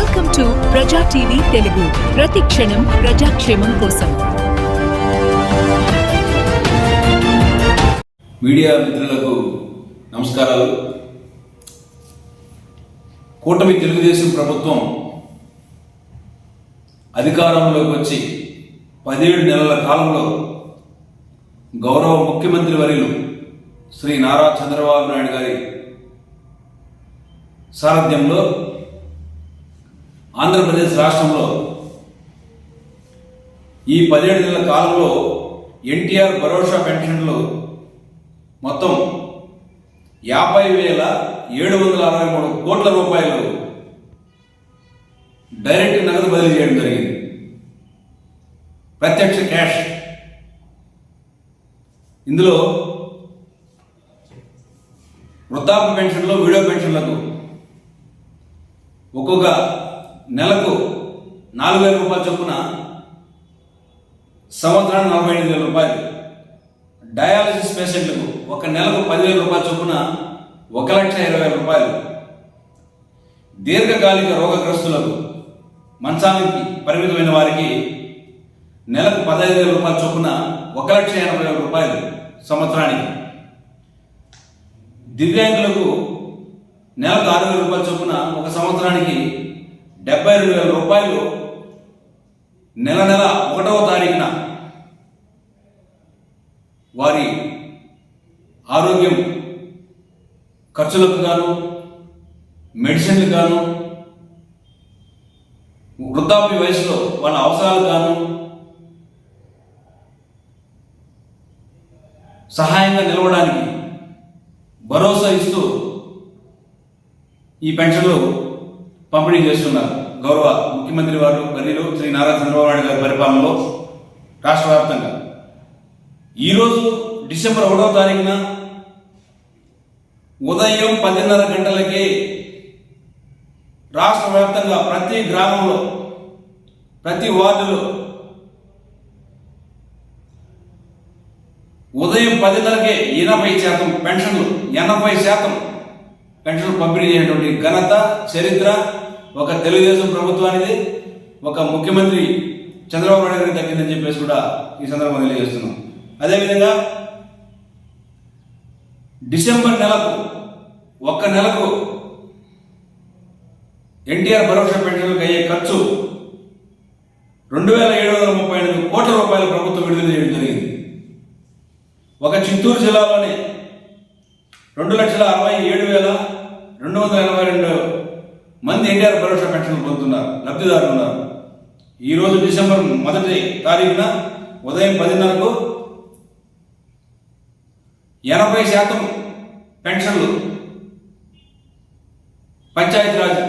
Welcome to Praja TV Telugu ప్రతి క్షణం ప్రజాక్షేమం కోసం. మీడియా మిత్రులకు నమస్కారాలు. కూటమి తెలుగుదేశం ప్రభుత్వం అధికారంలోకి వచ్చి పదిహేడు నెలల కాలంలో గౌరవ ముఖ్యమంత్రి వర్యులు శ్రీ నారా చంద్రబాబు నాయుడు గారి సారథ్యంలో ఆంధ్రప్రదేశ్ రాష్ట్రంలో ఈ పదిహేడు నెలల కాలంలో ఎన్టీఆర్ భరోసా పెన్షన్లు మొత్తం యాభై వేల ఏడు వందల అరవై మూడు కోట్ల రూపాయలు డైరెక్ట్ నగదు బదిలీ చేయడం జరిగింది. ప్రత్యక్ష క్యాష్. ఇందులో వృద్ధాప్య పెన్షన్లు వీడియో పెన్షన్లకు ఒక్కొక్క నెలకు నాలుగు వేల రూపాయల చొప్పున సంవత్సరానికి నలభై ఐదు వేల రూపాయలు. డయాలసిస్ పేషెంట్లకు ఒక నెలకు పదివేల రూపాయల చొప్పున ఒక లక్ష ఇరవై వేల రూపాయలు. దీర్ఘకాలిక రోగగ్రస్తులకు మంచానికి పరిమితమైన వారికి నెలకు పదహైదు వేల రూపాయల చొప్పున ఒక లక్ష ఎనభై వేల రూపాయలు సంవత్సరానికి. దివ్యాంగులకు నెలకు ఆరు వేల రూపాయల చొప్పున ఒక సంవత్సరానికి డెబ్బై రెండు వేల రూపాయలు నెల నెల ఒకటవ తారీఖున వారి ఆరోగ్యం ఖర్చులకు గాను మెడిసిన్లు గాను వృద్ధాప్య వయసులో వాళ్ళ అవసరాలు గాను సహాయంగా నిలవడానికి భరోసా ఇస్తూ ఈ పెన్షన్లు పంపిణీ చేస్తున్నారు. గౌరవ ముఖ్యమంత్రి వారు వర్యులు శ్రీ నారా చంద్రబాబు నాయుడు గారి పరిపాలనలో రాష్ట్ర వ్యాప్తంగా ఈరోజు డిసెంబర్ ఒకటో తారీఖున ఉదయం పదిన్నర గంటలకి రాష్ట్ర వ్యాప్తంగా ప్రతి గ్రామంలో ప్రతి వార్డులో ఉదయం పదిన్నరకే ఎనభై శాతం పెన్షన్లు ఎనభై శాతం పెన్షన్లు పంపిణీ చేయటువంటి ఘనత చరిత్ర ఒక తెలుగుదేశం ప్రభుత్వానికి ఒక ముఖ్యమంత్రి చంద్రబాబు నాయుడు గారికి దక్కిందని చెప్పేసి కూడా ఈ సందర్భంగా తెలియజేస్తున్నాం. అదేవిధంగా డిసెంబర్ నెలకు ఒక్క నెలకు ఎన్టీఆర్ భరోసా పెన్షన్లకు అయ్యే ఖర్చు రెండు వేల ఏడు వందల ముప్పై ఎనిమిది కోట్ల రూపాయలు ప్రభుత్వం విడుదల చేయడం జరిగింది. ఒక చిత్తూరు జిల్లాలోని రెండు లక్షల అరవై ఏడు వేల రెండు వందల ఎనభై రెండు మంది ఎన్టీఆర్ భరోసా పెన్షన్ పొందుతున్నారు లబ్ధిదారులు ఉన్నారు. ఈరోజు డిసెంబర్ మొదటి తారీఖున ఉదయం పదిన్నరకు ఎనభై శాతం పెన్షన్లు పంచాయతీరాజ్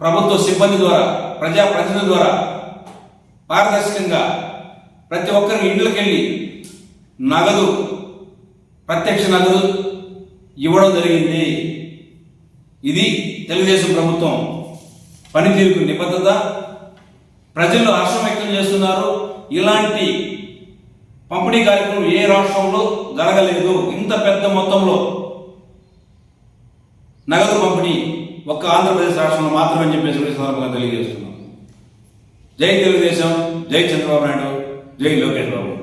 ప్రభుత్వ సిబ్బంది ద్వారా ప్రజాప్రతినిధుల ద్వారా పారదర్శకంగా ప్రతి ఒక్కరి ఇంట్లోకి వెళ్ళి నగదు ప్రత్యక్ష నగదు ఇవ్వడం జరిగింది. ఇది తెలుగుదేశం ప్రభుత్వం పనితీరుకు నిబద్ధత. ప్రజలు హర్షం వ్యక్తం చేస్తున్నారు. ఇలాంటి పంపిణీ కార్యక్రమం ఏ రాష్ట్రంలో జరగలేదు. ఇంత పెద్ద మొత్తంలో నగదు పంపిణీ ఒక్క ఆంధ్రప్రదేశ్ రాష్ట్రంలో మాత్రమే చెప్పేసి సందర్భంగా తెలియజేస్తున్నాం. జై తెలుగుదేశం జై చంద్రబాబు నాయుడు జై లోకేష్ బాబు.